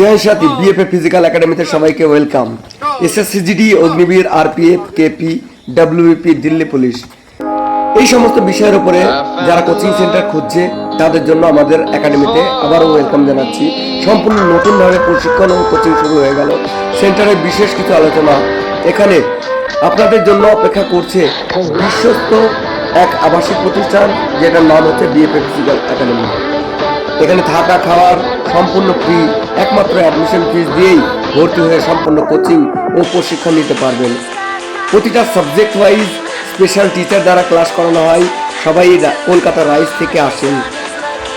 জয় সাথী BFA physical একাডেমিতে সবাইকে welcome SSC GD Agniveer RPF KP WP Delhi police এই সমস্ত বিষয়ের উপরে যারা কোচিং সেন্টার খুঁজছে, তাদের জন্য আমাদের একাডেমিতে আবারও ওয়েলকাম জানাচ্ছি। সম্পূর্ণ নতুনভাবে প্রশিক্ষণ ও কোচিং শুরু হয়ে গেল। সেন্টারে বিশেষ কিছু আলোচনা। এখানে আপনাদের জন্য অপেক্ষা করছে বিশ্বস্ত এক আবাসিক প্রতিষ্ঠান, যেটার নাম হচ্ছে বিএফএ ফিজিক্যাল একাডেমি এখানে থাকা খাওয়ার সম্পূর্ণ ফ্রি একমাত্র অ্যাডমিশন ফিস দিয়েই ভর্তি হয়ে সম্পূর্ণ কোচিং ও প্রশিক্ষণ নিতে পারবেন। প্রতিটা সাবজেক্ট ওয়াইজ স্পেশাল টিচার দ্বারা ক্লাস করানো হয়। সবাই কলকাতা রাইস থেকে আসেন।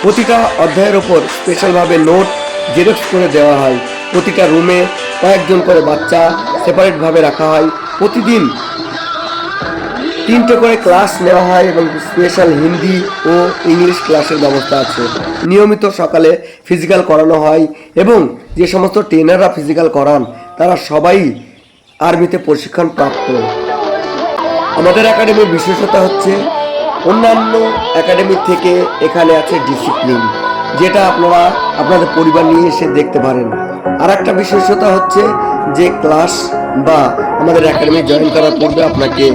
প্রতিটা অধ্যায়ের ওপর স্পেশালভাবে নোট জেরক্স করে দেওয়া হয়। প্রতিটা রুমে কয়েকজন করে বাচ্চা সেপারেটভাবে রাখা হয়। প্রতিদিন তিনটে করে ক্লাস নেওয়া হয় এবং স্পেশাল হিন্দি ও ইংলিশ ক্লাসের ব্যবস্থা আছে। নিয়মিত সকালে ফিজিক্যাল করানো হয় এবং যে সমস্ত ট্রেনাররা ফিজিক্যাল করান, তারা সবাই আর্মিতে প্রশিক্ষণ প্রাপ্ত। আমাদের একাডেমির বিশেষতা হচ্ছে অন্যান্য একাডেমি থেকে এখানে আছে ডিসিপ্লিন যেটা আপনারা আপনাদের পরিবার নিয়ে এসে দেখতে পারেন। আর একটা বিশেষতা হচ্ছে যে ক্লাস বা আমাদের একাডেমি জয়েন করার পূর্বে আপনাকে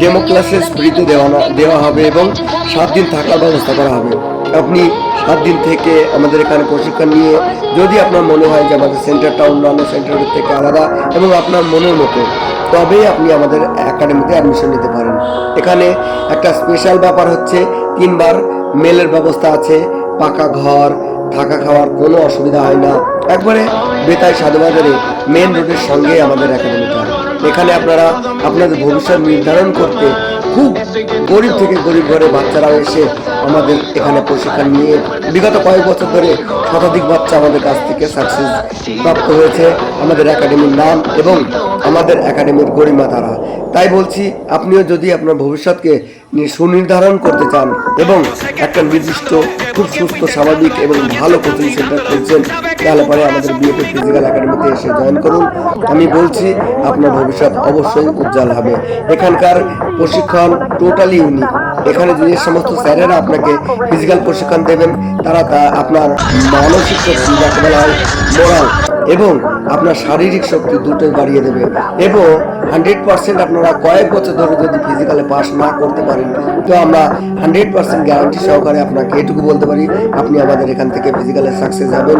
ডেমো ক্লাসেস ফ্রিতে দেওয়া দেওয়া হবে এবং সাত দিন থাকার ব্যবস্থা করা হবে। আপনি সাত দিন থেকে আমাদের এখানে প্রশিক্ষণ নিয়ে যদি আপনার মনে হয় যে আমাদের সেন্টারটা অন্যান্য সেন্টারের থেকে আলাদা এবং আপনার মনের মতো, তবেই আপনি আমাদের একাডেমিতে অ্যাডমিশন নিতে পারেন। এখানে একটা স্পেশাল ব্যাপার হচ্ছে, তিনবার মেলের ব্যবস্থা আছে, পাকা ঘর থাকা খাওয়ার কোনো অসুবিধা হয় না। একবারে বেতাই সাধুবাজারে মেন রোডের সঙ্গে আমাদের একাডেমিটা এখানে আপনারা আপনাদের ভবিষ্যৎ নির্ধারণ করতে খুব গরিব থেকে গরিব ঘরে বাচ্চারাও এসে আমাদের এখানে প্রশিক্ষণ নিয়ে বিগত কয়েক বছর ধরে শতাধিক বাচ্চা আমাদের কাছ থেকে সাকসেস প্রাপ্ত হয়েছে আমাদের একাডেমির নাম এবং আমাদের একাডেমির গরিমা তারা। তাই বলছি, আপনিও যদি আপনার ভবিষ্যৎকে সুনির্ধারণ করতে চান এবং একটা নির্দিষ্ট, খুব সুস্থ, স্বাভাবিক এবং ভালো কোচিং সেন্টার খুলছেন, তাহলে পরে আমাদের বিএপি ফিজিক্যাল একাডেমিতে এসে জয়েন করুন। আমি বলছি, আপনার ভবিষ্যৎ অবশ্যই উজ্জ্বল হবে। এখানকার প্রশিক্ষণ টোটালি ইউনিক এখানে যে সমস্ত স্যারেরা আপনাকে ফিজিক্যাল প্রশিক্ষণ দেবেন, তারা তা আপনার মানসিক শক্তি যাকে বলা হয় মোরাল এবং আপনার শারীরিক শক্তি দুটোই বাড়িয়ে দেবে। এবং হান্ড্রেড পার্সেন্ট আপনারা কয়েক বছর ধরে যদি ফিজিক্যালে পাস না করতে পারেন, তো আমরা হান্ড্রেড পার্সেন্ট গ্যারান্টি সহকারে আপনাকে এটুকু বলতে পারি, আপনি আমাদের এখান থেকে ফিজিক্যালে সাকসেস হবেন।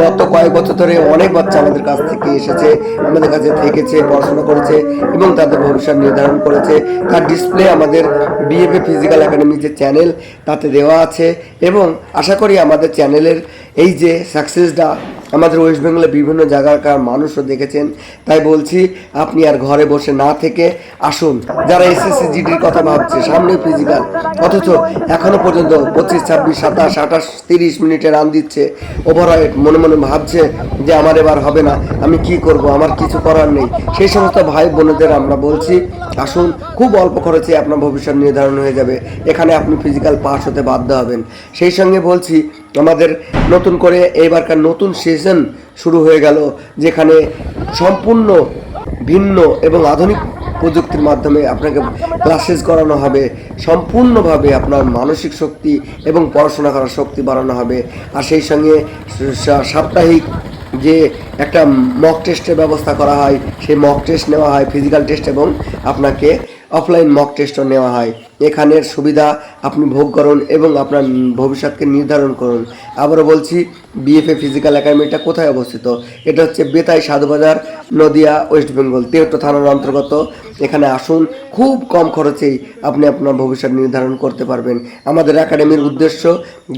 গত কয়েক বছর ধরে অনেক বাচ্চা আমাদের কাছ থেকে এসেছে, আমাদের কাছে থেকেছে, পড়াশোনা করেছে এবং তাদের ভবিষ্যৎ নির্ধারণ করেছে। তার ডিসপ্লে আমাদের বিএফএ ফিজিক্যাল একাডেমি যে চ্যানেল তাতে দেওয়া আছে এবং আশা করি আমাদের চ্যানেলের এই যে সাকসেসটা আমাদের ওয়েস্ট বেঙ্গলের বিভিন্ন জায়গাকার মানুষও দেখেছেন। তাই বলছি, আপনি আর ঘরে বসে না থেকে আসুন। যারা এসএসসি জিডির কথা ভাবছে, সামনে ফিজিক্যাল অথচ এখনও পর্যন্ত পঁচিশ, ছাব্বিশ, সাতাশ, আঠাশ, তিরিশ মিনিটে রান দিচ্ছে। ওভাররাইট মনে মনে ভাবছে যে আমার এবার হবে না। আমি কি করব? আমার কিছু করার নেই। সেই সমস্ত ভাই বোনেদের আমরা বলছি, আসুন, খুব অল্প খরচে আপনার ভবিষ্যৎ নির্ধারণ হয়ে যাবে। এখানে আপনি ফিজিক্যাল পাস হতে বাধ্য হবেন। সেই সঙ্গে বলছি, আমাদের নতুন করে এবারকার নতুন সিজন শুরু হয়ে গেল, যেখানে সম্পূর্ণ ভিন্ন এবং আধুনিক প্রযুক্তির মাধ্যমে আপনাকে ক্লাসেস করানো হবে, সম্পূর্ণভাবে আপনার মানসিক শক্তি এবং পড়াশোনা করার শক্তি বাড়ানো হবে। আর সেই সঙ্গে সাপ্তাহিক যে একটা মক টেস্টের ব্যবস্থা করা হয়, সেই মক টেস্ট নেওয়া হয় ফিজিক্যাল টেস্ট এবং আপনাকে অফলাইন মক টেস্টও নেওয়া হয়। এখানের সুবিধা আপনি ভোগ করুন এবং আপনার ভবিষ্যৎকে নির্ধারণ করুন। আবারও বলছি বিএফএ ফিজিক্যাল একাডেমিটা কোথায় অবস্থিত? এটা হচ্ছে বেতাই সাধুবাজার নদিয়া ওয়েস্ট বেঙ্গল তেহট্ট থানার অন্তর্গত এখানে আসুন। খুব কম খরচেই আপনি আপনার ভবিষ্যৎ নির্ধারণ করতে পারবেন। আমাদের একাডেমির উদ্দেশ্য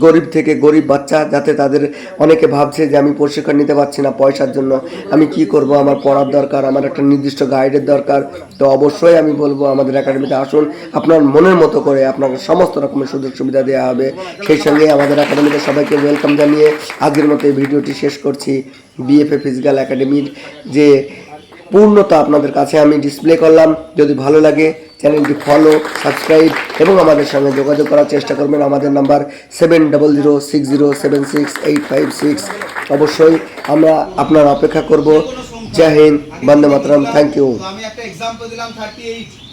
গরিব থেকে গরিব বাচ্চা, যাতে তাদের অনেকে ভাবছে যে আমি প্রশিক্ষণ নিতে পারছি না পয়সার জন্য। আমি কি করব? আমার পড়ার দরকার, আমার একটা নির্দিষ্ট গাইডের দরকার। তো অবশ্যই আমি বলব, আমাদের একাডেমিতে আসুন। আপনার মনের মতো করে আপনাকে সমস্ত রকমের সুযোগ সুবিধা দেওয়া হবে। সেই সঙ্গে আমাদের একাডেমিতে সবাইকে ওয়েলকাম জানিয়ে আজকের মতো এই ভিডিওটি শেষ করছি। বিএফএ ফিজিক্যাল একাডেমির যে পূর্ণতা আপনাদের কাছে আমি ডিসপ্লে করলাম। যদি ভালো লাগে, চ্যানেলটি ফলো সাবস্ক্রাইব এবং আমাদের সঙ্গে যোগাযোগ করার চেষ্টা করবেন। আমাদের number seven double zero six zero seven six eight five six অবশ্যই আমরা আপনার অপেক্ষা করব। জয় হিন্দ, বন্দে মাতরম। থ্যাংক ইউ আমি একটা এক্সাম্পল দিলাম থার্টি এইট